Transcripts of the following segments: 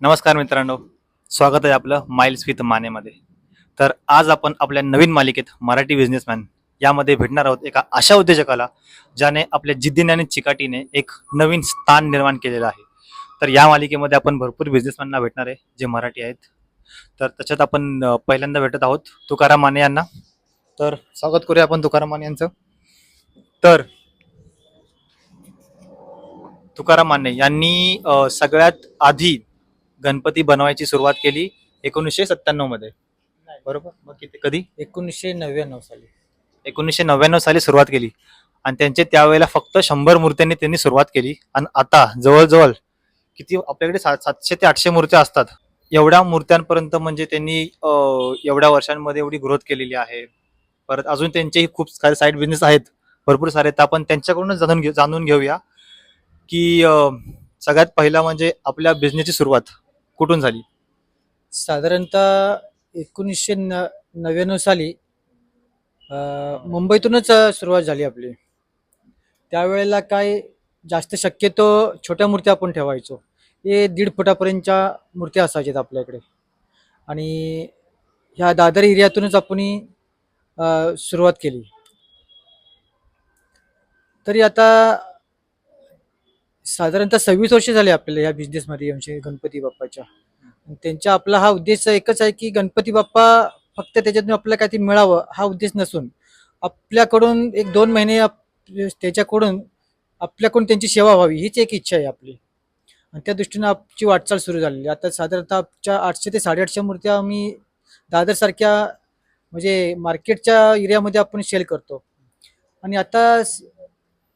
नमस्कार मित्रांनो स्वागत आहे आपलं माइल्स विथ मानेमध्ये. तर आज आपण आपल्या नवीन मालिकेत मराठी बिझनेसमॅन यामध्ये भेटणार आहोत एका अशा उद्योजकाला ज्याने आपल्या जिद्दीने आणि चिकाटीने एक नवीन स्थान निर्माण केलेलं आहे. तर या मालिकेमध्ये आपण भरपूर बिझनेसमॅनना भेटणार आहे जे मराठी आहेत. तर त्याच्यात आपण पहिल्यांदा भेटत आहोत तुकाराम माने यांना. तर स्वागत करूया आपण तुकाराम माने यांचं. तर तुकाराम माने यांनी सगळ्यात आधी गणपती बनवायची सुरुवात केली एकोणीसशे सत्त्याण्णवमध्ये. बरोबर? मग किती? कधी? एकोणीसशे नव्याण्णव साली. एकोणीसशे नव्याण्णव साली सुरुवात केली. आणि त्यांचे त्यावेळेला फक्त शंभर मूर्त्यांनी त्यांनी सुरुवात केली. आणि आता जवळजवळ किती? आपल्याकडे सात सातशे ते आठशे मूर्त्या असतात. एवढ्या मूर्त्यांपर्यंत म्हणजे त्यांनी एवढ्या वर्षांमध्ये एवढी ग्रोथ केलेली आहे. परत अजून त्यांचेही खूप सारे साईड बिझनेस आहेत. भरपूर सारे तर आपण त्यांच्याकडूनच जाणून घेऊ जाणून घेऊया की सगळ्यात पहिला म्हणजे आपल्या बिझनेसची सुरुवात. कुठून झाली? साधारणतः एकोणीसशे न नव्याण्णव साली अं, मुंबईतूनच अं, सुरुवात झाली आपली. त्यावेळेला काय जास्त शक्यतो छोट्या मूर्त्या आपण ठेवायचो. हे दीड फुटापर्यंतच्या मूर्त्या असायच्यात आपल्याकडे. आणि ह्या दादर एरियातूनच आपण अं, सुरुवात केली. तरी आता साधारणतः सव्वीस वर्ष झाले आपल्याला या बिझनेसमध्ये आमचे गणपती बाप्पाच्या. त्यांच्या त्यांचा आपला हा उद्देश एकच आहे की गणपती बाप्पा फक्त त्याच्यातून आपल्याला काहीतरी मिळावं हा उद्देश नसून. आपल्याकडून एक दोन महिने आप- त्याच्याकडून आपल्याकडून त्यांची सेवा व्हावी हीच एक इच्छा आहे आपली. आणि त्या दृष्टीनं आपची वाटचाल सुरू झालेली आता साधारणतः आमच्या आठशे ते साडेआठशे मूर्त्या आम्ही दादरसारख्या म्हणजे मार्केटच्या एरियामध्ये आपण सेल करतो. आणि आता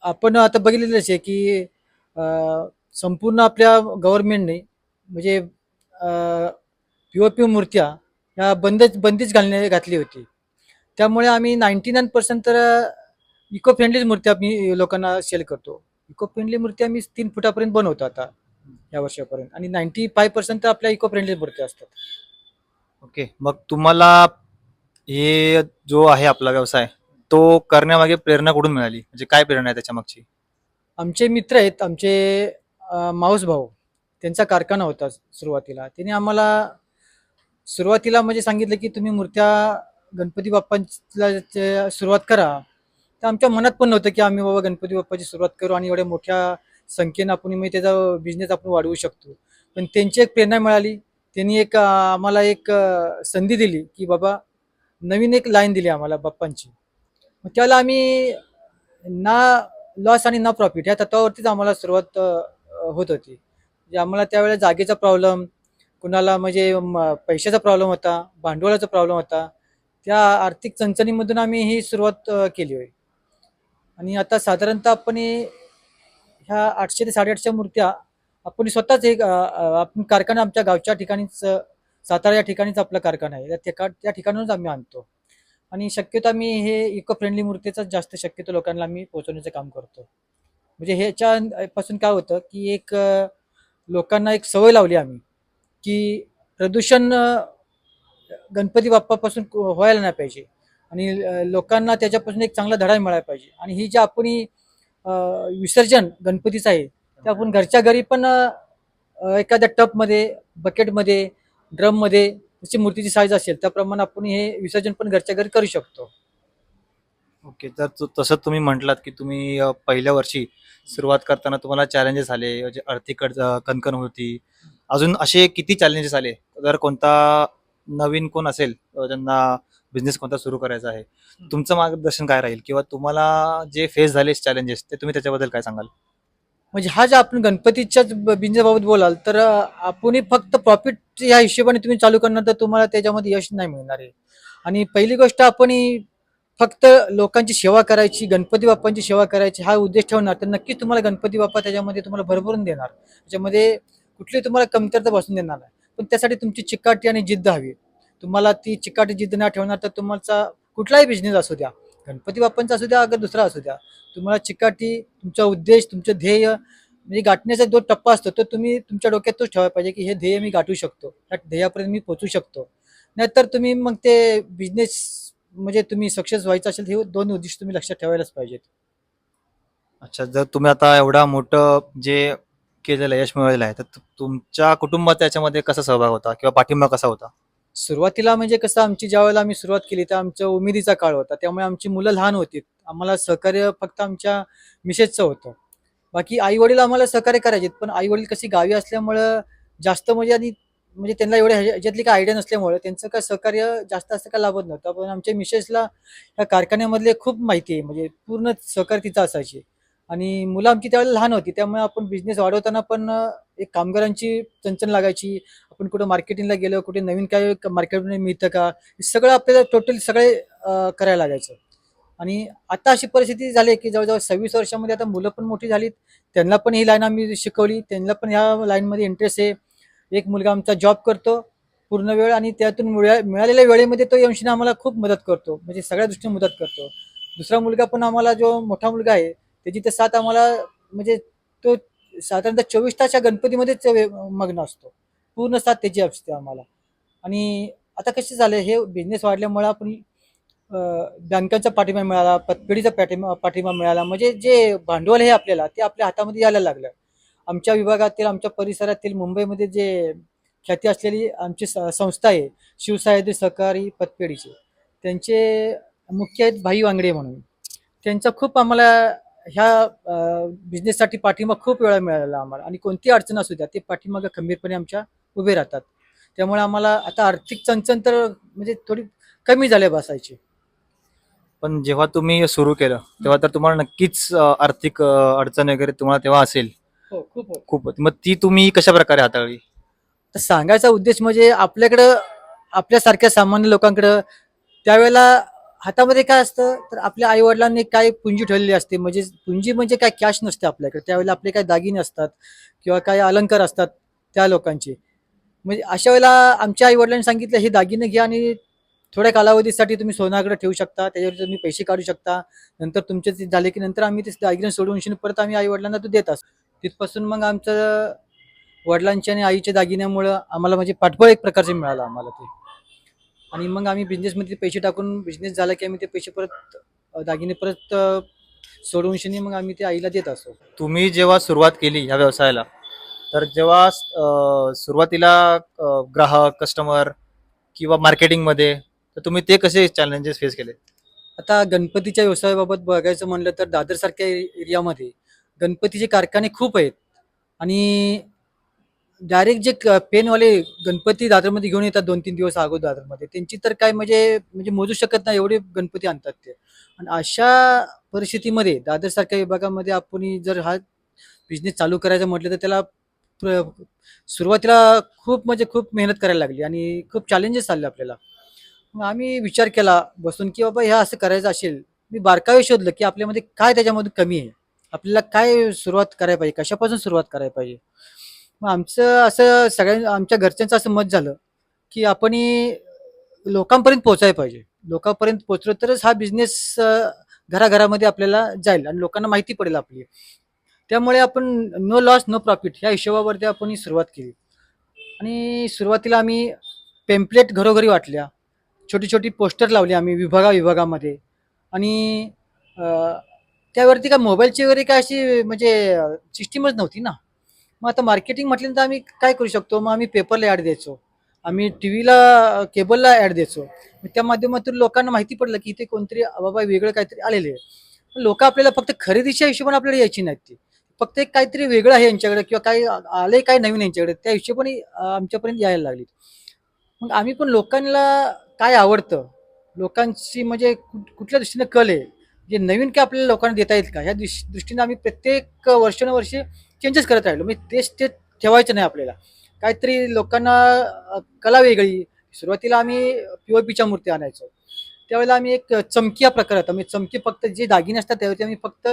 आपण आता बघितलेलंच आहे की संपूर्ण आपल्या गव्हर्नमेंटने म्हणजे पी ओ पी मूर्त्या ह्या बंदच बंदीच घालणे घातली होती. त्यामुळे आम्ही नाईन्टी नाईन पर्सेंट तर इको फ्रेंडलीच मूर्त्या आम्ही लोकांना सेल करतो. इको फ्रेंडली मूर्ती आम्ही तीन फुटापर्यंत बनवतो आता या वर्षापर्यंत. आणि नाईन्टी फाय पर्सेंट तर आपल्या इको फ्रेंडली मूर्त्या असतात. ओके. मग तुम्हाला हे जो आहे आपला व्यवसाय तो करण्यामागे प्रेरणा कुठून मिळाली? म्हणजे काय प्रेरणा आहे त्याच्या मागची आमचे मित्र आहेत आमचे माऊस भाऊ. त्यांचा कारखाना होता सुरुवातीला. त्यांनी आम्हाला सुरुवातीला म्हणजे सांगितलं की तुम्ही मूर्त्या गणपती बाप्पांला सुरुवात करा. तर आमच्या मनात पण नव्हतं की आम्ही बाबा गणपती बाप्पाची सुरुवात करू आणि एवढ्या मोठ्या संख्येनं आपण मी त्याचा बिझनेस आपण वाढवू शकतो. पण त्यांची एक प्रेरणा मिळाली. त्यांनी एक आम्हाला एक संधी दिली की बाबा नवीन एक लाईन दिली आम्हाला बाप्पांची. मग त्याला आम्ही ना लॉस आणि न प्रॉफिट ह्या तत्वावरतीच आम्हाला सुरुवात होत होती. म्हणजे आम्हाला त्यावेळेला जागेचा प्रॉब्लेम कुणाला म्हणजे म, पैशाचा प्रॉब्लेम होता भांडवलाचा प्रॉब्लेम होता त्या आर्थिक चणचणीमधून आम्ही ही सुरुवात केली होय. आणि आता साधारणतः आपण ह्या आठशे ते साडेआठशे मूर्त्या आपण स्वतःच एक आपण कारखाना आमच्या गावच्या ठिकाणीच सातारा या ठिकाणीच आपला कारखाना आहे. त्या ठिका त्या ठिकाणूनच आम्ही आणतो. आणि शक्यतो मी हे इको फ्रेंडली मूर्तीचाच जास्त शक्यतो लोकांना मी पोहोचवण्याचं काम करतो. म्हणजे ह्याच्यापासून काय होतं की एक लोकांना एक सवय लावली आम्ही की प्रदूषण गणपती बाप्पापासून व्हायला नाही पाहिजे. आणि लोकांना त्याच्यापासून एक चांगला धडा मिळायला पाहिजे. आणि ही जे आपण विसर्जन गणपतीचं आहे ते आपण घरच्या घरी पण एखाद्या टपमध्ये बकेटमध्ये ड्रममध्ये जशी मूर्तीची साईज असेल त्याप्रमाणे आपण हे विसर्जन पण घरच्या घरी करू शकतो. ओके तर तु- तसं तुम्ही म्हटलात की तुम्ही अ, पहिल्या वर्षी सुरुवात करताना तुम्हाला चॅलेंजेस आले म्हणजे आर्थिक अड- अ, कणकण होती. अजून असे किती चॅलेंजेस आले? जर कोणता नवीन कोण असेल अ, ज्यांना बिझनेस कोणता सुरू करायचा आहे तुमचं मार्गदर्शन काय राहील? किंवा तुम्हाला जे फेस झाले चॅलेंजेस ते तुम्ही त्याच्याबद्दल काय सांगाल? म्हणजे हा जे आपण गणपतीच्याच बिझनेसबाबत बोलाल तर आपणही फक्त प्रॉफिट या हिशोबाने तुम्ही चालू करणार तर तुम्हाला त्याच्यामध्ये यश नाही मिळणार आहे. आणि पहिली गोष्ट आपण फक्त लोकांची सेवा करायची गणपती बाप्पांची सेवा करायची हा उद्देश ठेवणार तर नक्कीच तुम्हाला गणपती बाप्पा त्याच्यामध्ये तुम्हाला भरभरून देणार. त्याच्यामध्ये कुठली तुम्हाला कमतरता बसून देणार नाही. पण त्यासाठी तुमची चिकाटी आणि जिद्द हवी. तुम्हाला ती चिकाटी जिद्द नाही ठेवणार तर तुमचा कुठलाही बिझनेस असू द्या. गणपती बाप्पांचा असू द्या अगर दुसरा असू द्या तुम्हाला चिकाटी तुमचा उद्देश तुमचं ध्येय म्हणजे गाठण्याचा जो टप्पा असतो तो तुम्ही तुमच्या डोक्यात तोच ठेवायला पाहिजे की हे ध्येय मी गाठू शकतो. त्या ध्येयापर्यंत मी पोचू शकतो. नाहीतर तुम्ही मग ते बिझनेस म्हणजे तुम्ही सक्सेस व्हायचं असेल हे दोन उद्दिष्ट तुम्ही लक्षात ठेवायलाच पाहिजेत. अच्छा जर तुम्ही आता एवढा मोठं जे केलेलं यश मिळवलेलं आहे तर तुमच्या कुटुंबाचा याच्यामध्ये कसा सहभाग होता किंवा पाठिंबा कसा होता? सुरुवातीला म्हणजे कसं आमची ज्या वेळेला आम्ही सुरुवात केली तर आमच्या उमेदीचा काळ होता. त्यामुळे आमची मुलं लहान होती. आम्हाला सहकार्य फक्त आमच्या मिसेसचं होतं. बाकी आई वडील आम्हाला सहकार्य करायचे पण आई वडील कशी गावी असल्यामुळं जास्त म्हणजे आणि म्हणजे त्यांना एवढ्या ह्याच्यातली काय आयडिया नसल्यामुळे त्यांचं काय सहकार्य जास्त असं काय लाभत नव्हतं. पण आमच्या मिसेसला या कारखान्यामधले खूप माहिती आहे. म्हणजे पूर्ण सहकार्य तिचं असायची. आणि मुलं आमची त्यावेळेला लहान होती त्यामुळे आपण बिझनेस वाढवताना पण एक कामगारांची चंचन लागायची. आपण कुठं मार्केटिंगला गेलो कुठे नवीन काय मार्केटमध्ये मिळतं का? हे सगळं आपल्याला टोटल सगळे करायला लागायचं. आणि आता अशी परिस्थिती झाली आहे की जवळजवळ सव्वीस वर्षामध्ये आता मुलं पण मोठी झालीत. त्यांना पण ही लाईन आम्ही शिकवली. त्यांना पण ह्या लाईनमध्ये इंटरेस्ट आहे. एक मुलगा आमचा जॉब करतो पूर्ण वेळ आणि त्यातून मिळालेल्या वेळेमध्ये तो अंशीने आम्हाला खूप मदत करतो. म्हणजे सगळ्या दृष्टीने मदत करतो. दुसरा मुलगा पण आम्हाला जो मोठा मुलगा आहे त्याची तर साथ आम्हाला म्हणजे तो साधारणतः चोवीस तास या गणपतीमध्येच मग्न असतो. पूर्ण साथ त्याची असते आम्हाला. आणि आता कसे झालं हे बिझनेस वाढल्यामुळे आपण बँकांचा पाठिंबा मिळाला पतपेढीचा पाठिंबा पाठिंबा मिळाला. म्हणजे जे भांडवल हे आपल्याला ते आपल्या हातामध्ये यायला लागलं. आमच्या विभागातील आमच्या परिसरातील मुंबईमध्ये जे ख्याती असलेली आमची स- संस्था आहे शिवसाहित्य सहकारी पतपेढीची त्यांचे मुख्य आहेत भाई वांगडे म्हणून. त्यांचा खूप आम्हाला ह्या बिझनेससाठी पाठिंबा खूप वेळा मिळालेला आम्हाला. आणि कोणती अडचण असू द्या ते पाठीमागं खंबीरपणे आमच्या उभे राहतात. त्यामुळे आम्हाला आता आर्थिक चणचण तर म्हणजे थोडी कमी झाल्या बसायची. पण जेव्हा तुम्ही सुरू केलं तेव्हा तर तुम्हाला नक्कीच आर्थिक अडचण वगैरे तुम्हाला तेव्हा असेल. हो खूप होतं. खूप. मग ती तुम्ही कशा प्रकारे हाताळली? तर सांगायचा उद्देश म्हणजे आपल्याकडं आपल्यासारख्या सामान्य लोकांकडं त्यावेळेला हातामध्ये काय असतं तर आपल्या आई वडिलांनी काय पुंजी ठेवलेली असते म्हणजे पुंजी म्हणजे काय? कॅश नसते आपल्याकडे. त्यावेळेला आपले काय दागिने असतात किंवा काय अलंकार असतात त्या लोकांचे. म्हणजे अशा वेळेला आमच्या आई वडिलांनी सांगितलं हे दागिने घ्या आणि थोड्या कालावधीसाठी तुम्ही सोनाकडे ठेवू शकता. त्याच्यावर तुम्ही पैसे काढू शकता. नंतर तुमचे ते झाले की नंतर आम्ही ते दागिने सोडून परत आम्ही आई वडिलांना तो देत असतो. तिथपासून मग आमचं वडिलांच्या आणि आईच्या दागिन्यामुळं आम्हाला म्हणजे पाठबळ एक प्रकारचे मिळालं आम्हाला ते. आणि मग आम्ही बिझनेसमध्ये पैसे टाकून बिझनेस झाला की आम्ही ते पैसे परत दागिने परत अं, सोडवून शिनी मग आम्ही ते आईला देत असतो. तुम्ही जेव्हा सुरुवात केली ह्या व्यवसायाला तर जेव्हा सुरुवातीला ग्राहक कस्टमर किंवा मार्केटिंगमध्ये तर तुम्ही ते कसे चॅलेंजेस फेस केले? आता गणपतीच्या व्यवसायाबाबत बघायचं म्हणलं तर दादरसारख्या एरियामध्ये गणपतीचे कारखाने खूप आहेत. आणि डायरेक्ट जे क- पेनवाले गणपती दादरमध्ये घेऊन येतात दोन तीन दिवस अगोदर दादरमध्ये त्यांची तर काय म्हणजे म्हणजे मोजू शकत नाही एवढे गणपती आणतात ते. आणि अशा परिस्थितीमध्ये दादरसारख्या विभागामध्ये आपण जर हा बिझनेस चालू करायचा म्हटलं तर त्याला प्र- सुरुवातीला खूप म्हणजे खूप मेहनत करायला लागली आणि खूप चॅलेंजेस आले आपल्याला. मग आम्ही विचार केला बसून की बाबा ह्या असं करायचं असेल मी बारकावे शोधलं की आपल्यामध्ये काय त्याच्यामध्ये कमी आहे? आपल्याला काय सुरुवात करायला पाहिजे? कशापासून सुरुवात करायला पाहिजे? मग आमचं असं सगळ्या आमच्या घरच्यांचं असं मत झालं की आपण लोकांपर्यंत पोहोचायला पाहिजे. लोकांपर्यंत पोहोचलो तरच हा बिझनेस घराघरामध्ये आपल्याला जाईल आणि लोकांना माहिती पडेल आपली. त्यामुळे आपण नो लॉस नो प्रॉफिट ह्या हिशोबावरती आपण ही सुरुवात केली. आणि सुरुवातीला आम्ही पेम्पलेट घरोघरी वाटल्या. छोटी छोटी पोस्टर लावली आम्ही विभागा विभागामध्ये. आणि त्यावरती काय मोबाईलची वगैरे काय अशी म्हणजे सिस्टीमच नव्हती ना. मग आता मार्केटिंग म्हटल्यानंतर आम्ही काय करू शकतो? मग आम्ही पेपरला ॲड द्यायचो. आम्ही टी व्हीला केबलला ॲड द्यायचो. त्या माध्यमातून लोकांना माहिती पडलं की इथे कोणतरी बाबा वेगळं काहीतरी आलेले आहे. लोक आपल्याला फक्त खरेदीच्या हिशोबाने आपल्याला यायची नाहीत ती. फक्त एक काहीतरी वेगळं आहे यांच्याकडे किंवा काही आले काय नवीन यांच्याकडे त्या हिशोबाने आमच्यापर्यंत यायला लागली. मग आम्ही पण लोकांना काय आवडतं? लोकांची म्हणजे कुठ- कुठल्या दृष्टीनं कल आहे? जे नवीन काय आपल्याला लोकांना देता येईल का? ह्या दृश- दृष्टीने आम्ही प्रत्येक वर्षानुवर्षी चेंजेस करत राहिलो. मी तेच ते ठेवायचं नाही आपल्याला. काहीतरी लोकांना कला वेगळी. सुरुवातीला आम्ही पीओपीच्या मूर्ती आणायचो. त्यावेळेला आम्ही एक चमकी प्रकार आता म्हणजे चमकी फक्त जे दागिने असतात त्यावरती आम्ही फक्त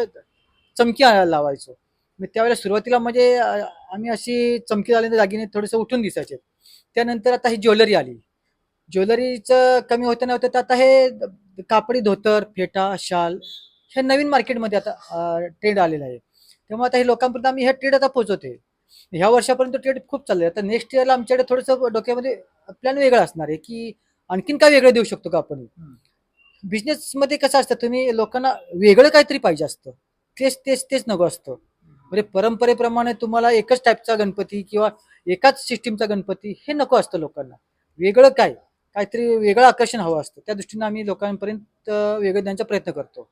चमकी आणायला लावायचो. मग त्यावेळेला सुरुवातीला म्हणजे आम्ही अशी चमकी झाल्यानंतर दागिने थोडेसे उठून दिसायचे. त्यानंतर आता ही ज्वेलरी आली. ज्वेलरीचं कमी होतं नव्हतं तर आता हे कापडी धोतर फेटा शाल हे नवीन मार्केटमध्ये आता ट्रेंड आलेला आहे. त्यामुळे आता हे लोकांपर्यंत आम्ही हे ट्रेड आता पोहोचवते ह्या वर्षापर्यंत ट्रेड खूप चालले आता नेक्स्ट इयरला आमच्याकडे थोडंसं डोक्यामध्ये प्लॅन वेगळा असणार आहे की आणखीन काय वेगळं देऊ शकतो का आपण? बिझनेसमध्ये कसं असतं तुम्ही लोकांना वेगळं काहीतरी पाहिजे असतं. तेच तेच तेच नको असतं. म्हणजे परंपरेप्रमाणे तुम्हाला एकच टाईपचा गणपती किंवा एकाच सिस्टीमचा गणपती हे नको असतं लोकांना. वेगळं काय? काहीतरी वेगळं आकर्षण हवं असतं. त्या दृष्टीने आम्ही लोकांपर्यंत वेगळं देण्याचा प्रयत्न करतो.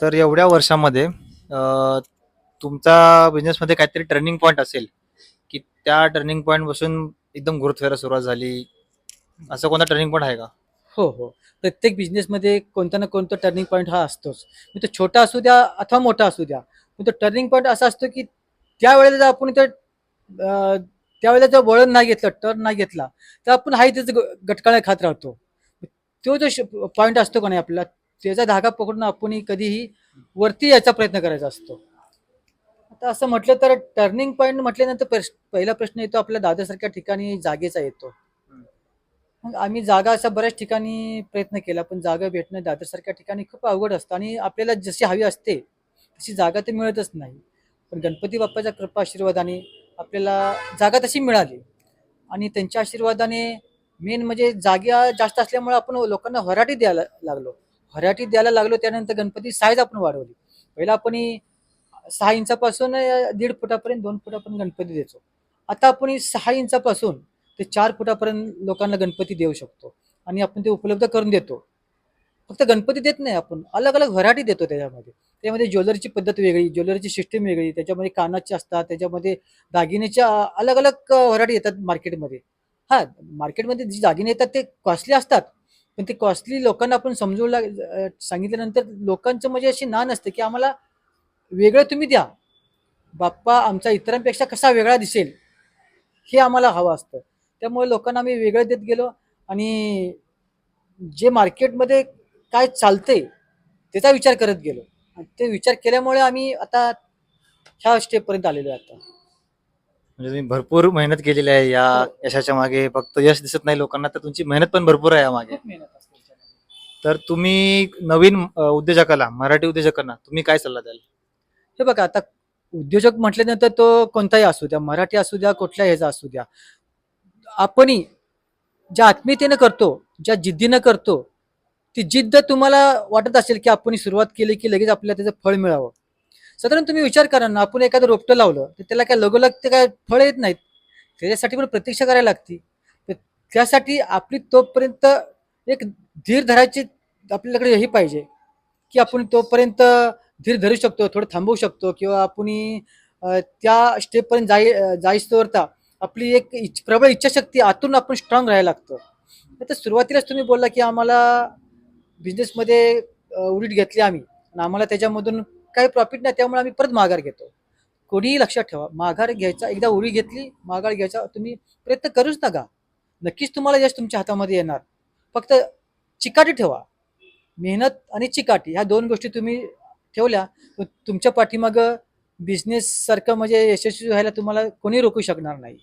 तर एवढ्या वर्षामध्ये तुमचा बिझनेसमध्ये काहीतरी टर्निंग पॉईंट असेल की त्या टर्निंग पॉईंटपासून एकदम ग्रोथ व्हायला सुरुवात झाली असं कोणता टर्निंग पॉईंट आहे का? हो हो. प्रत्येक बिझनेसमध्ये कोणता ना कोणता टर्निंग पॉईंट हा असतोच. तो छोटा असू द्या अथवा मोठा असू द्या पण तो टर्निंग पॉईंट असा असतो की त्यावेळेला जर आपण तर त्यावेळेला जर वळण नाही घेतलं टर्न नाही घेतला तर आपण हाही त्याचं गटकाळ्या खात राहतो. तो जो पॉईंट असतो का नाही आपला त्याचा धागा पकडून आपण कधीही वरती यायचा प्रयत्न करायचा असतो. आता असं म्हटलं तर टर्निंग पॉईंट म्हटल्यानंतर पहिला प्रश्न येतो आपल्या दादरसारख्या ठिकाणी जागेचा येतो. मग आम्ही जागा अशा बऱ्याच ठिकाणी प्रयत्न केला पण जागा भेटणं दादरसारख्या ठिकाणी खूप अवघड असतं आणि आपल्याला जशी हवी असते तशी जागा तर मिळतच नाही. पण गणपती बाप्पाच्या कृपा आशीर्वादाने आपल्याला जागा तशी मिळाली. आणि त्यांच्या आशीर्वादाने मेन म्हणजे जागा जास्त असल्यामुळे आपण लोकांना व्हरायटी द्यायला लागलो. व्हरायटी द्यायला लागलो त्यानंतर गणपती साईज आपण वाढवली. पहिला आपण सहा इंचापासून दीड फुटापर्यंत दोन फुटापर्यंत गणपती द्यायचो आता आपण सहा इंचापासून ते चार फुटापर्यंत लोकांना गणपती देऊ शकतो. आणि आपण ते उपलब्ध करून देतो. फक्त गणपती देत नाही आपण. अलग अलग व्हरायटी देतो त्याच्यामध्ये. त्यामध्ये ज्वेलरीची पद्धत वेगळी ज्वेलरीची सिस्टीम वेगळी त्याच्यामध्ये कानाचे असतात त्याच्यामध्ये दागिनेच्या अलग अलग व्हरायटी येतात मार्केटमध्ये हा मार्केटमध्ये जी दागिने येतात ते कॉस्टली असतात. पण ते कॉस्टली लोकांना आपण समजू लाग सांगितल्यानंतर लोकांचं म्हणजे अशी ना नसते की आम्हाला वेगळं तुम्ही द्या. बाप्पा आमचा इतरांपेक्षा कसा वेगळा दिसेल? हे आम्हाला हवं असतं. त्यामुळे लोकांना आम्ही वेगळं देत गेलो आणि जे मार्केटमध्ये काय चालतंय त्याचा विचार करत गेलो. आणि ते विचार केल्यामुळे आम्ही आता ह्या स्टेपपर्यंत आलेलो आहे आता. म्हणजे तुम्ही भरपूर मेहनत केलेली आहे या हो. यशाच्या मागे. फक्त यश दिसत नाही लोकांना तर तुमची मेहनत पण भरपूर आहे या मागे. खूप मेहनत असते. तर तुम्ही नवीन अं, उद्योजकाला मराठी उद्योजकांना तुम्ही काय सल्ला द्याल? हे बघा आता उद्योजक म्हटल्यानंतर तो कोणताही असू द्या मराठी असू द्या कुठल्या ह्याचा असू द्या. आपणही ज्या आत्मीयतेनं करतो ज्या जिद्दीनं करतो ती जिद्द तुम्हाला वाटत असेल की आपण सुरुवात केली की लगेच आपल्याला त्याचं फळ मिळावं. साधारण तुम्ही विचार करा ना आपण एखादं रोपटं लावलं तर त्याला काय लगोलग ते काय फळ येत नाहीत. त्याच्यासाठी पण प्रतीक्षा करायला लागती. तर त्यासाठी आपली तोपर्यंत एक धीर धरायची आपल्याकडे हे पाहिजे की आपण तोपर्यंत धीर धरू शकतो थोडं थांबवू शकतो किंवा आपण त्या स्टेपपर्यंत जाई जाईस्तोवरता आपली एक इच प्रबळ इच्छाशक्ती आतून आपण स्ट्रॉंग राहायला लागतं. तर सुरुवातीलाच तुम्ही बोलला की आम्हाला बिझनेसमध्ये उडीट घेतली आम्ही. आणि आम्हाला त्याच्यामधून काही प्रॉफिट नाही त्यामुळे आम्ही परत माघार घेतो. कोणीही लक्षात ठेवा माघार घ्यायचा एकदा उडी घेतली माघार घ्यायचा तुम्ही प्रयत्न करूच नका. नक्कीच तुम्हाला यश तुमच्या हातामध्ये येणार. फक्त चिकाटी ठेवा. मेहनत आणि चिकाटी ह्या दोन गोष्टी तुम्ही ठेवल्या तर तुमच्या पाठीमागं बिझनेस सारखं म्हणजे यशस्वी व्हायला तुम्हाला कोणी रोखू शकणार नाही.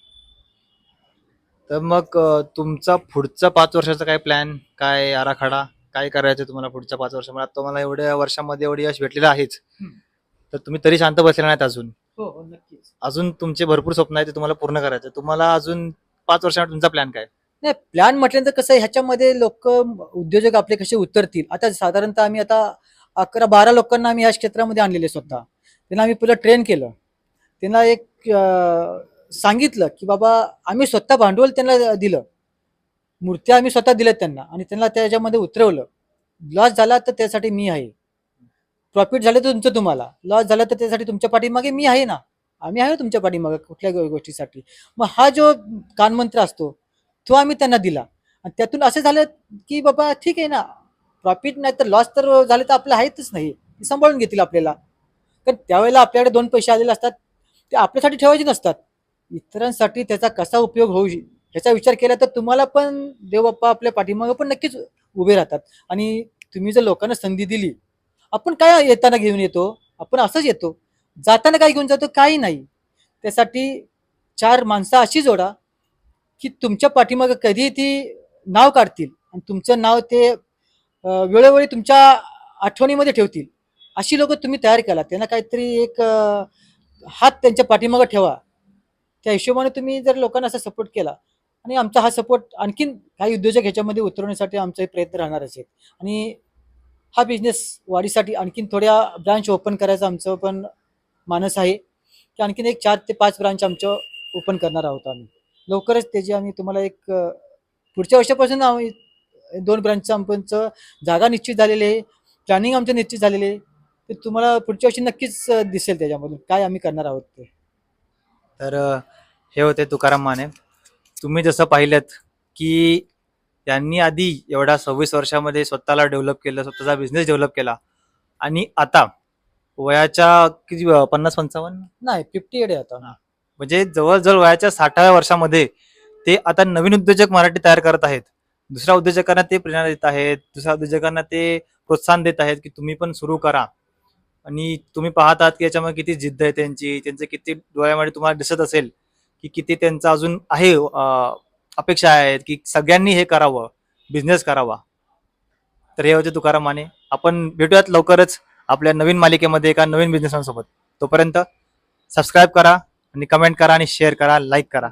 तर मग तुमचा पुढचा पाच वर्षाचा काय प्लॅन काय आराखडा? काय करायचं तुम्हाला पुढच्या पाच वर्षामध्ये? आता तुम्हाला एवढ्या वर्षामध्ये एवढं यश भेटलेलं आहेच. तर तुम्ही तरी शांत बसलेला नाहीत अजून. हो हो नक्कीच. अजून तुमचे भरपूर स्वप्न आहेत ते तुम्हाला पूर्ण करायचं. तुम्हाला अजून पाच वर्षामध्ये तुमचा प्लॅन काय? नाही प्लॅन म्हटल्यानंतर कसं आहे ह्याच्यामध्ये लोक उद्योजक आपले कसे उतरतील? आता साधारणतः आम्ही आता अकरा बारा लोकांना आम्ही या क्षेत्रामध्ये आणलेले स्वतः. त्यांना आम्ही पहिलं ट्रेन केलं. त्यांना एक सांगितलं की बाबा आम्ही स्वतः भांडवल त्यांना दिलं. मूर्त्या आम्ही स्वतः दिल्यात त्यांना आणि त्यांना त्याच्यामध्ये उतरवलं. लॉस झाला तर त्यासाठी मी आहे. प्रॉफिट झालं तर तुमचं तुम्हाला. लॉस झाला तर त्यासाठी तुमच्या पाठीमागे मी आहे ना. आम्ही आहे तुमच्या पाठीमागे कुठल्या गोष्टीसाठी. मग हा जो कानमंत्र असतो तो आम्ही त्यांना दिला. आणि त्यातून असं झालं की बाबा ठीक आहे ना. प्रॉफिट नाही तर लॉस तर झाले तर आपलं आहेतच नाही. सांभाळून घेतील आपल्याला. कारण त्यावेळेला आपल्याकडे दोन पैसे आलेले असतात ते आपल्यासाठी ठेवायचे नसतात. इतरांसाठी त्याचा कसा उपयोग होऊ ह्याचा विचार केला तर तुम्हाला पण देवबाप्पा आपल्या पाठीमागं पण नक्कीच उभे राहतात. आणि तुम्ही जर लोकांना संधी दिली आपण काय येताना घेऊन येतो? आपण असंच येतो. जाताना काय घेऊन जातो? काही नाही. त्यासाठी चार माणसं अशी जोडा की तुमच्या पाठीमागं कधी ती नाव काढतील आणि तुमचं नाव ते वेळोवेळी तुमच्या आठवणीमध्ये ठेवतील. अशी लोक तुम्ही तयार केला. त्यांना काहीतरी एक हात त्यांच्या पाठीमागं ठेवा. त्या हिशोबाने तुम्ही जर लोकांना असा सपोर्ट केला आणि आमचा हा सपोर्ट आणखीन काही उद्योजक ह्याच्यामध्ये उतरवण्यासाठी आमचे प्रयत्न राहणारच आहेत. आणि हा बिझनेस वाढीसाठी आणखीन थोड्या ब्रांच ओपन करायचं आमचं पण मानस आहे की आणखीन एक चार ते पाच ब्रांच आमचं ओपन करणार आहोत आम्ही. लवकरच त्याची आम्ही तुम्हाला एक पुढच्या वर्षापासून आम्ही दोन ब्रांचचं आमचं जागा निश्चित झालेली आहे. प्लॅनिंग आमचं निश्चित झालेले आहे. ते तुम्हाला पुढच्या वर्षी नक्कीच दिसेल त्याच्यामधून. काय आम्ही करणार आहोत ते. तर हे होते तुकाराम माने. तुम्ही जसं पाहिलं की त्यांनी आधी एवढ्या सव्वीस वर्षामध्ये स्वतःला डेव्हलप केलं स्वतःचा बिझनेस डेव्हलप केला. आणि आता वयाच्या किती पन्नास पंचावन्न? नाही फिफ्टी एड आता. म्हणजे जवळजवळ वयाच्या साठाव्या वर्षामध्ये ते आता नवीन उद्योजक मराठी तयार करत आहेत. दुसऱ्या उद्योजकांना ते प्रेरणा देत आहेत. दुसऱ्या उद्योजकांना ते प्रोत्साहन देत आहेत की तुम्ही पण सुरू करा. आणि तुम्ही पाहत आहात की याच्यामध्ये किती जिद्द आहे त्यांची त्यांचे किती डोळ्यामध्ये तुम्हाला दिसत असेल. की किती त्यांचा अजून आहे अपेक्षा आहेत की सगळ्यांनी हे करावं बिझनेस करावा. तर हे होते तुकाराम माने. आपण भेटूयात लवकरच आपल्या नवीन मालिकेमध्ये एका नवीन बिझनेसमॅन सोबत. तोपर्यंत सबस्क्राईब करा आणि कमेंट करा आणि शेअर करा लाईक करा.